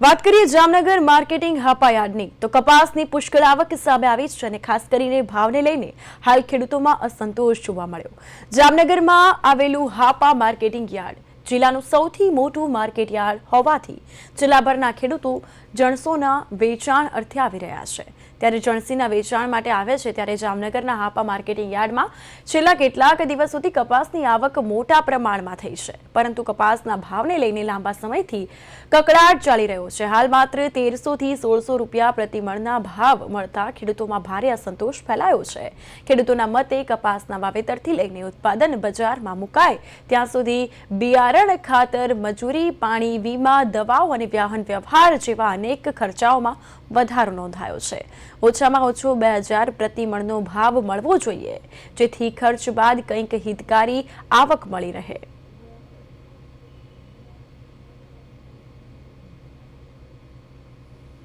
વાત કરીએ જામનગર માર્કેટિંગ હપાયાર્ડની, તો કપાસની પુષ્કળ આવક સામે આવી છે અને ખાસ કરીને ભાવને લઈને હાલ ખેડૂતોમાં અસંતોષ જોવા મળ્યો. જામનગરમાં આવેલું હાપા માર્કેટિંગ યાર્ડ, જિલ્લાનું સૌથી મોટું માર્કેટ યાર્ડ હોવાથી જિલ્લાભરના ખેડૂતો જણસોના વેચાણ અર્થે આવી રહ્યા છે. ત્યારે જણસીના વેચાણ માટે આવે છે ત્યારે જામનગરના હાપા માર્કેટિંગ યાર્ડમાં છેલ્લા કેટલાક દિવસ સુધી કપાસની આવક મોટા પ્રમાણમાં થઈ છે. પરંતુ કપાસના ભાવને લઈને લાંબા સમયથી કકડાટ ચાલી રહ્યો છે. હાલ માત્ર તેરસો થી સોળસો રૂપિયા પ્રતિમણના ભાવ મળતા ખેડૂતોમાં ભારે અસંતોષ ફેલાયો છે. ખેડૂતોના મતે કપાસના વાવેતરથી લઈને ઉત્પાદન બજારમાં મુકાય ત્યાં સુધી બિયારણ ખાતર, મજૂરી, પાણી, વીમા, દવાઓ અને વાહન વ્યવહાર જેવા અનેક ખર્ચાઓમાં વધારો નોંધાયો છે. ઓછામાં ઓછો બે હજાર પ્રતિમણનો ભાવ મળવો જોઈએ, જેથી ખર્ચ બાદ કંઈક હિતકારી આવક મળી રહે.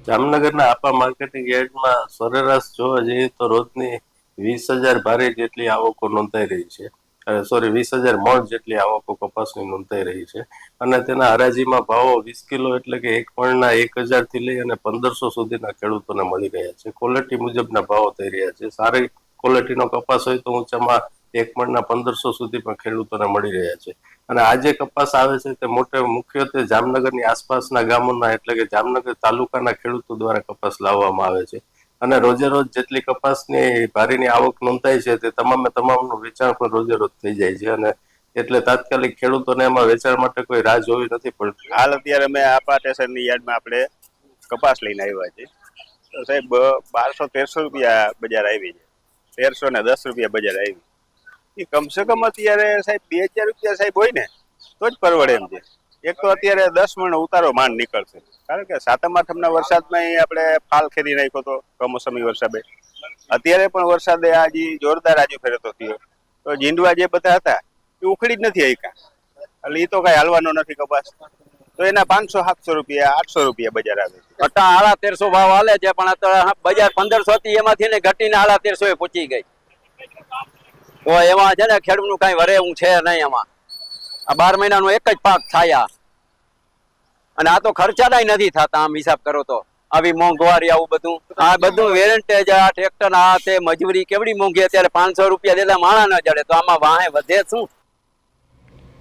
જામનગરના આપા માર્કેટિંગ યાર્ડમાં સરેરાશ જોવા જઈએ તો રોજની વીસ હજાર ભારે જેટલી આવકો નોંધાઈ રહી છે. સોરી, વીસ હજાર મણ જેટલી આવકો કપાસની નોંધાઈ રહી છે. અને તેના હરાજીમાં ભાવો વીસ કિલો એટલે કે એક મણના એક હજારથી લઈ અને પંદરસો સુધીના ખેડૂતોને મળી રહ્યા છે. ક્વોલિટી મુજબના ભાવો થઈ રહ્યા છે. સારી ક્વોલિટીનો કપાસ હોય તો ઊંચામાં એક મણના પંદરસો સુધી પણ ખેડૂતોને મળી રહ્યા છે. અને આજે કપાસ આવે છે તે મોટે મુખ્યત્વે જામનગરની આસપાસના ગામોના એટલે કે જામનગર તાલુકાના ખેડૂતો દ્વારા કપાસ લાવવામાં આવે છે. અને રોજે રોજ જેટલી કપાસની ભારીની આવક નોંધાય છે તે તમામે તમામનું વેચાણ પણ રોજે રોજ થઈ જાય છે અને એટલે તાત્કાલિક ખેડૂતોને એમાં વેચાણ માટે કોઈ રાહ જોવી નથી પડતી. હાલ અત્યારે મેં આપા સ્ટેશનની યાર્ડમાં આપણે કપાસ લઈને આવ્યા તો સાહેબ બારસો તેરસો રૂપિયા બજાર આવી છે. તેરસો ને દસ રૂપિયા બજાર આવી. એ કમસે કમ અત્યારે સાહેબ બે હજાર રૂપિયા સાહેબ હોય ને, તો જ પરવડે એમ છે. એક તો અત્યારે દસ મણ ઉતારો માંડ નીકળશે. કારણ કે સાતમ આઠમના વરસાદમાં આપણે ફાલ ખેરી નાખ્યો હતો કમોસમી વરસાદે. અત્યારે પણ વરસાદે આજે જોરદાર આજુ ફેરતો થયો. તો જીંડવા જે બધા હતા, એ ઉખડી જ નથી આયકા. એટલે એ તો કઈ હાલવાનો નથી કપાસ. તો એના પાંચસો સાતસો રૂપિયા, આઠસો રૂપિયા બજાર આવે અટા આડા તેરસો ભાવ હાલે છે, પણ બજાર પંદરસો થી એમાંથી ને ઘટીને આડા તેરસો એ પહોંચી ગઈ. તો એમાં છે ને ખેડૂતનું કઈ વરે એવું છે નહીં એમાં. આ બાર મહિનાનો એક જ પાક થાયા અને આ તો ખર્ચાના નથી થતા, આમ હિસાબ કરો તો. આવી મોંઘવારી, આવું બધું. આ બધું વેરંટેજ આ ટ્રેક્ટર આ તે મજૂરી કેવડી મોંઘી, અત્યારે પાંચસો રૂપિયા દેતા, માણા ન જડે, તો આમાં વાહે વધે શું?